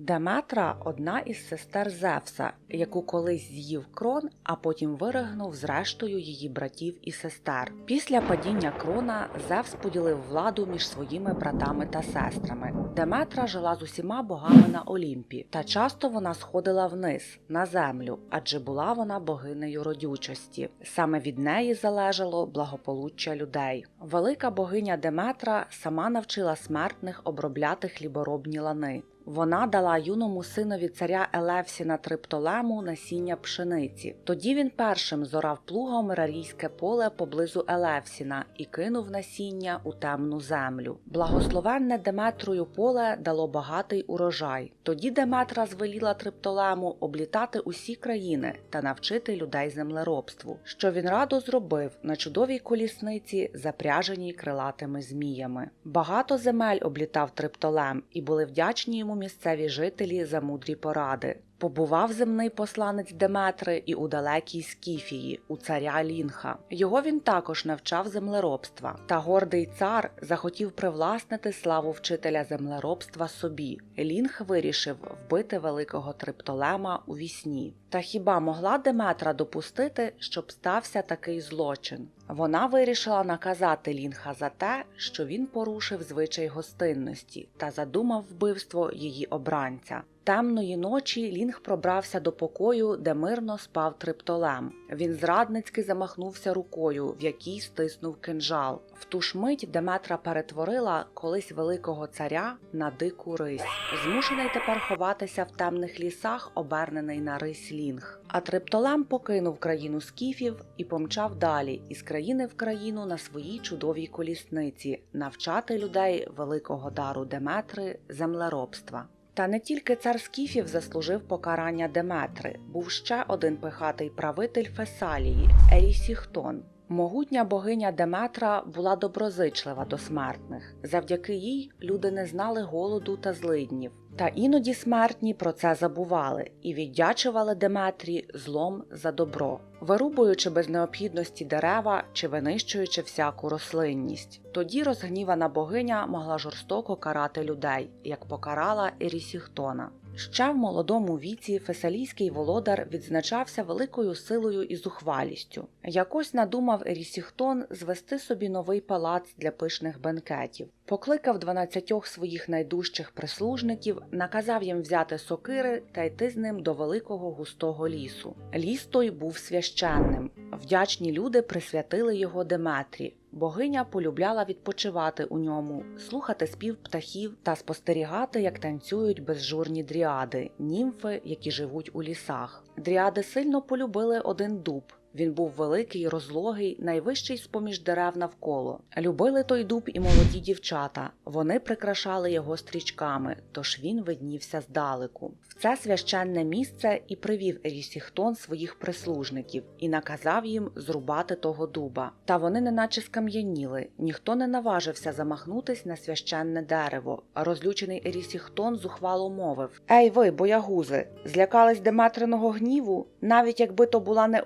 Деметра одна із сестер Зевса, яку колись з'їв крон, а потім виригнув рештою її братів і сестер. Після падіння крона Зевс поділив владу між своїми братами та сестрами. Деметра жила з усіма богами на Олімпі, та часто вона сходила вниз на землю, адже була вона богинею родючості. Саме від неї залежало благополуччя людей. Велика богиня Деметра сама навчила смертних обробляти хліборобні лани. Вона дала юному синові царя Елевсіна Триптолему насіння пшениці. Тоді він першим зорав плугом мерарійське поле поблизу Елевсіна і кинув насіння у темну землю. Благословенне Деметрою поле дало багатий урожай. Тоді Деметра звеліла Триптолему облітати усі країни та навчити людей землеробству, що він радо зробив на чудовій колісниці, запряженій крилатими зміями. Багато земель облітав Триптолем і були вдячні йому місцеві жителі за мудрі поради. Побував земний посланець Деметри і у далекій Скіфії, у царя Лінха. Його він також навчав землеробства. Та гордий цар захотів привласнити славу вчителя землеробства собі. Лінх вирішив вбити великого триптолема у вісні. Та хіба могла Деметра допустити, щоб стався такий злочин? Вона вирішила наказати Лінха за те, що він порушив звичай гостинності та задумав вбивство її обранця. Темної ночі Лінг пробрався до покою, де мирно спав триптолем. Він зрадницьки замахнувся рукою, в якій стиснув кинжал. В ту ж мить Деметра перетворила колись великого царя на дику рись. Змушений тепер ховатися в темних лісах, обернений на рись Лінг. А триптолем покинув країну скіфів і помчав далі із країни в країну на своїй чудовій колісниці, навчати людей великого дару Деметри землеробства. Та не тільки цар Скіфів заслужив покарання Деметри, був ще один пихатий правитель Фесалії Ерісіхтон. Могутня богиня Деметра була доброзичлива до смертних. Завдяки їй люди не знали голоду та злиднів. Та іноді смертні про це забували і віддячували Деметрі злом за добро, вирубуючи без необхідності дерева чи винищуючи всяку рослинність. Тоді розгнівана богиня могла жорстоко карати людей, як покарала Ерісіхтона. Ще в молодому віці фесалійський володар відзначався великою силою і зухвалістю. Якось надумав Ерісіхтон звести собі новий палац для пишних бенкетів. Покликав дванадцятьох своїх найдужчих прислужників, наказав їм взяти сокири та йти з ним до великого густого лісу. Ліс той був священним. Вдячні люди присвятили його Деметрі. Богиня полюбляла відпочивати у ньому, слухати спів птахів та спостерігати, як танцюють безжурні дріади, німфи, які живуть у лісах. Дріади сильно полюбили один дуб. Він був великий, розлогий, найвищий з поміж дерев навколо. Любили той дуб і молоді дівчата. Вони прикрашали його стрічками, тож він виднівся здалеку. В це священне місце і привів Ерісіхтон своїх прислужників і наказав їм зрубати того дуба. Та вони неначе скам'яніли, ніхто не наважився замахнутись на священне дерево. Розлючений Ерісіхтон зухвало мовив: Ей, ви, боягузи, злякались Деметриного гніву? Навіть якби то була не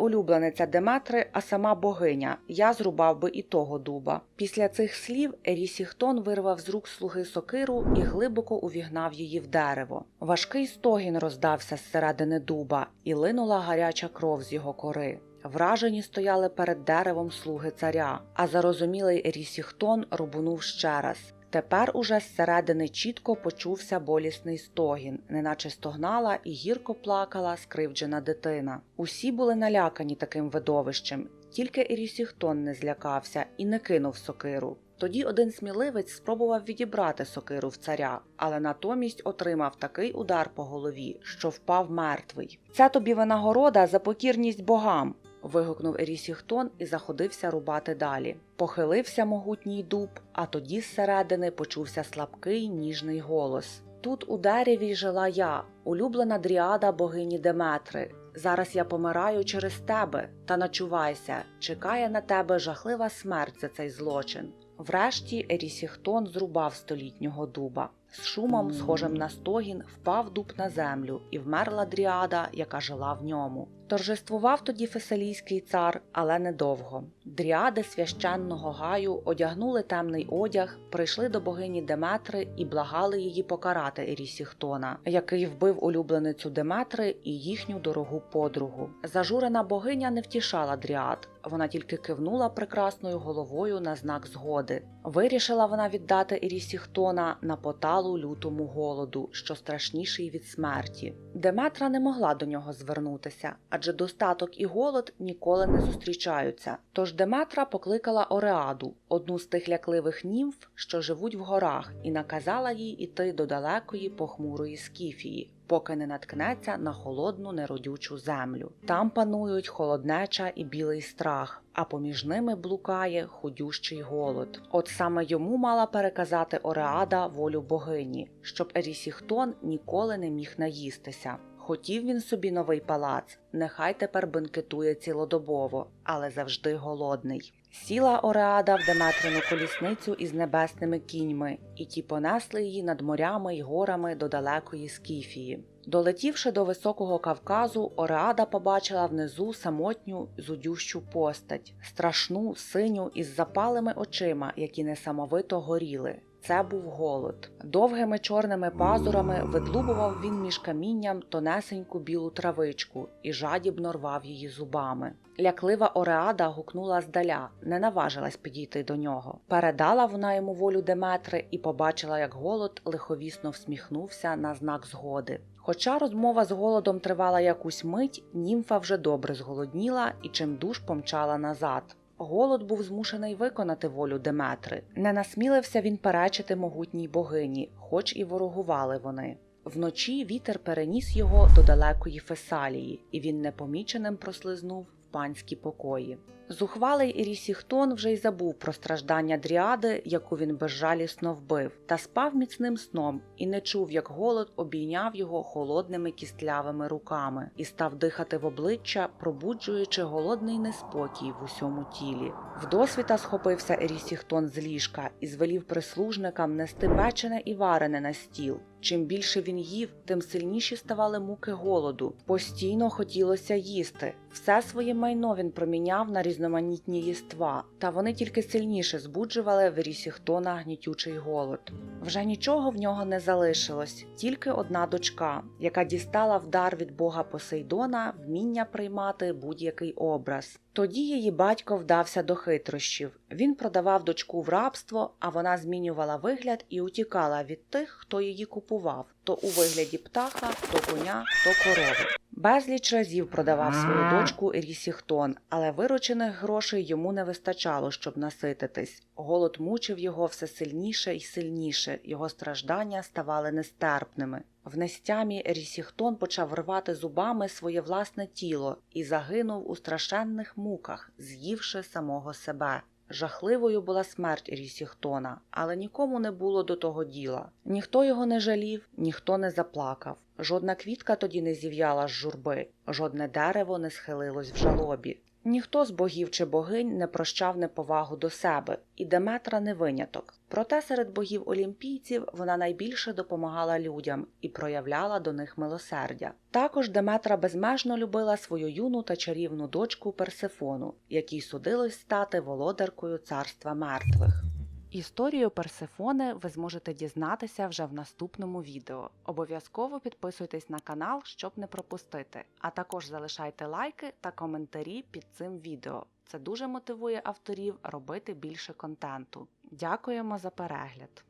улюблениця Деметри, а сама богиня, я зрубав би і того дуба. Після цих слів Ерісіхтон вирвав з рук слуги сокиру і глибоко увігнав її в дерево. Важкий стогін роздався зсередини дуба, і линула гаряча кров з його кори. Вражені стояли перед деревом слуги царя, а зарозумілий Ерісіхтон рубунув ще раз. Тепер уже зсередини чітко почувся болісний стогін, неначе стогнала і гірко плакала скривджена дитина. Усі були налякані таким видовищем, тільки Ерісіхтон не злякався і не кинув сокиру. Тоді один сміливець спробував відібрати сокиру в царя, але натомість отримав такий удар по голові, що впав мертвий. Це тобі винагорода за покірність богам. Вигукнув Ерісіхтон і заходився рубати далі. Похилився могутній дуб, а тоді зсередини почувся слабкий ніжний голос. Тут у дереві жила я, улюблена дріада богині Деметри. Зараз я помираю через тебе, та начувайся, чекає на тебе жахлива смерть за цей злочин. Врешті Ерісіхтон зрубав столітнього дуба. З шумом, схожим на стогін, впав дуб на землю, і вмерла дріада, яка жила в ньому. Торжествував тоді Фесалійський цар, але недовго. Дріади священного гаю одягнули темний одяг, прийшли до богині Деметри і благали її покарати Ерісіхтона, який вбив улюбленицю Деметри і їхню дорогу подругу. Зажурена богиня не втішала дріад. Вона тільки кивнула прекрасною головою на знак згоди. Вирішила вона віддати Ерісіхтона на поталу лютому голоду, що страшніший від смерті. Деметра не могла до нього звернутися, адже достаток і голод ніколи не зустрічаються. Тож Деметра покликала Ореаду, одну з тих лякливих німф, що живуть в горах, і наказала їй іти до далекої похмурої скіфії. Поки не наткнеться на холодну неродючу землю. Там панують холоднеча і білий страх, а поміж ними блукає худющий голод. От саме йому мала переказати Ореада волю богині, щоб Ерісіхтон ніколи не міг наїстися. Хотів він собі новий палац, нехай тепер бенкетує цілодобово, але завжди голодний. Сіла Ореада в Деметрину колісницю із небесними кіньми, і ті понесли її над морями й горами до далекої Скіфії. Долетівши до високого Кавказу, Ореада побачила внизу самотню зудющу постать, страшну, синю із запалими очима, які несамовито горіли. Це був голод. Довгими чорними пазурами видлубував він між камінням тонесеньку білу травичку і жадібно рвав її зубами. Ляклива Ореада гукнула здаля, не наважилась підійти до нього. Передала вона йому волю Деметри і побачила, як голод лиховісно всміхнувся на знак згоди. Хоча розмова з голодом тривала якусь мить, німфа вже добре зголодніла і чимдуж помчала назад. Голод був змушений виконати волю Деметри. Не насмілився він перечити могутній богині, хоч і ворогували вони. Вночі вітер переніс його до далекої Фесалії, і він непоміченим прослизнув в панські покої. Зухвалий Ірісіхтон вже й забув про страждання дріади, яку він безжалісно вбив, та спав міцним сном і не чув, як голод обійняв його холодними кістлявими руками і став дихати в обличчя, пробуджуючи голодний неспокій в усьому тілі. Вдосвіта схопився Ерісіхтон з ліжка і звелів прислужникам нести печене і варене на стіл. Чим більше він їв, тим сильніші ставали муки голоду. Постійно хотілося їсти. Все своє майно він проміняв на різноманітні їства, та вони тільки сильніше збуджували в Ерісіхтона гнітючий голод. Вже нічого в нього не залишилось, тільки одна дочка, яка дістала в дар від бога Посейдона вміння приймати будь-який образ. Тоді її батько вдався до хитрощів. Він продавав дочку в рабство, а вона змінювала вигляд і утікала від тих, хто її купував то у вигляді птаха, то коня, то корови. Безліч разів продавав свою дочку Ерісіхтон, але виручених грошей йому не вистачало, щоб насититись. Голод мучив його все сильніше і сильніше, його страждання ставали нестерпними. В нестямі Ерісіхтон почав рвати зубами своє власне тіло і загинув у страшенних муках, з'ївши самого себе. Жахливою була смерть Рісіхтона, але нікому не було до того діла. Ніхто його не жалів, ніхто не заплакав. Жодна квітка тоді не зів'яла з журби, жодне дерево не схилилось в жалобі. Ніхто з богів чи богинь не прощав неповагу до себе, і Деметра не виняток. Проте серед богів олімпійців вона найбільше допомагала людям і проявляла до них милосердя. Також Деметра безмежно любила свою юну та чарівну дочку Персефону, якій судилось стати володаркою царства мертвих. Історію Персефони ви зможете дізнатися вже в наступному відео. Обов'язково підписуйтесь на канал, щоб не пропустити. А також залишайте лайки та коментарі під цим відео. Це дуже мотивує авторів робити більше контенту. Дякуємо за перегляд!